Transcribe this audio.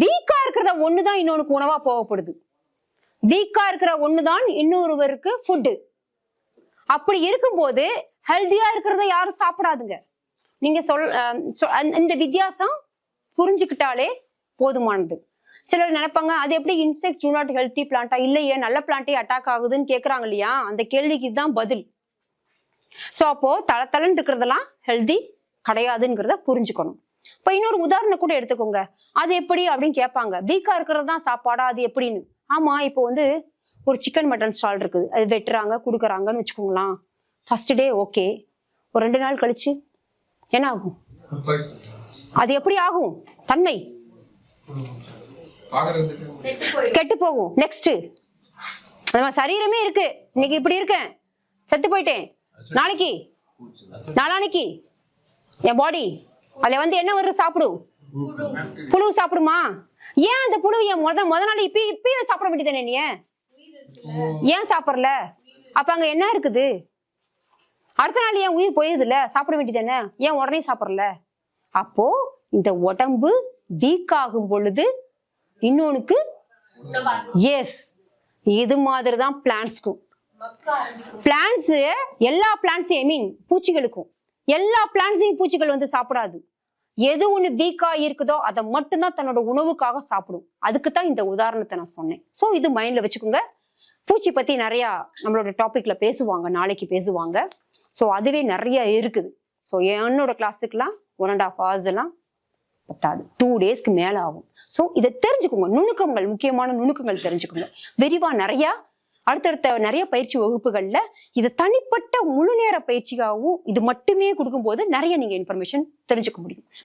வீக்கா இருக்கிறத ஒண்ணுதான் இன்னொனுக்கு உணவா போகப்படுது. வீக்கா இருக்கிற ஒண்ணுதான் இன்னொருவருக்கு ஃபுட்டு அப்படி இருக்கும்போது ஹெல்தியா இருக்கிறத யாரும் சாப்பிடாதுங்க. நீங்க சொல் இந்த வித்தியாசம் புரிஞ்சுக்கிட்டாலே போதுமானது. சிலர் நினைப்பாங்க அது எப்படி இன்செக்ட்ஸ் டூ நாட் ஹெல்த்தி பிளான்ட்டா இல்லையே நல்ல பிளான்ட்டே அட்டாக் ஆகுதுன்னு கேக்குறாங்க இல்லையா? அந்த கேள்விக்கு தான் பதில். ஸோ அப்போ தள இருக்கிறதெல்லாம் ஹெல்தி கிடையாதுங்கிறத புரிஞ்சுக்கணும். இப்போ இன்னொரு உதாரணம் கூட எடுத்துக்கோங்க. அது எப்படி அப்படின்னு கேட்பாங்க. வீக்கா இருக்கிறது தான் சாப்பாடா? அது எப்படின்னு? ஆமா இப்போ வந்து ஒரு சிக்கன் மட்டன் ஸ்டால் இருக்குது. அது வெட்டுறாங்க கொடுக்குறாங்கன்னு வச்சுக்கோங்களேன். ஃபர்ஸ்ட் டே ஓகே ஒரு ரெண்டு நாள் கழிச்சு என்ன ஆகும்? அது எப்படி ஆகும்? தன்மை. கெட்டு போகும். நெக்ஸ்ட் நம்ம சரீரமே இருக்கு. இன்னைக்கு இப்படி இருக்கேன். செத்து போயிட்டேன். நாளைக்கு. நாளானைக்கு. என் பாடி அதுல வந்து என்ன வருது சாப்பிடும் புழு சாப்பிடுமா? ஏன் அந்த புழு என் முத முத நாள் இப்ப இப்பயும் சாப்பிட வேண்டியதானே நீ? ஏன் சாப்பிடல? அப்ப அங்க என்ன இருக்குது? அடுத்த நாள் ஏன் உயிர் போயிருதுல? சாப்பிட வேண்டியதானே ஏன் உடனே சாப்பிடல? அப்போ இந்த உடம்பு வீக் ஆகும் பொழுது இன்னொன்னுக்கு எஸ் இது மாதிரி தான் பிளான்ஸ்க்கும் பிளான்ஸ் எல்லா பிளான்ஸையும் ஐ மீன் பூச்சிகளுக்கும். எல்லா பிளான்ஸையும் பூச்சிகள் வந்து சாப்பிடாது. எது ஒன்று வீக்கா இருக்குதோ அதை மட்டும்தான் தன்னோட உணவுக்காக சாப்பிடும். அதுக்கு தான் இந்த உதாரணத்தை நான் சொன்னேன். ஸோ இது மைண்ட்ல வச்சுக்கோங்க. பூச்சி பத்தி நிறைய நம்மளோட டாபிக்ல பேசுவாங்க நாளைக்கு பேசுவாங்க. ஸோ அதுவே நிறைய இருக்குது. ஸோ என்னோட கிளாஸுக்கெல்லாம் ஒன் அண்ட் ஆஃப் ஹவர்ஸ் எல்லாம் பத்தாது. டூ டேஸ்க்கு மேலே ஆகும். ஸோ இதை தெரிஞ்சுக்கோங்க. நுணுக்கங்கள் முக்கியமான நுணுக்கங்கள் தெரிஞ்சுக்கோங்க. விரிவாக நிறையா அடுத்தடுத்த நிறைய பயிற்சி வகுப்புகள்ல இது தனிப்பட்ட முழு நேர பயிற்சியாகவும் இது மட்டுமே கொடுக்கும்போது நிறைய நீங்க இன்ஃபர்மேஷன் தெரிஞ்சுக்க முடியும்.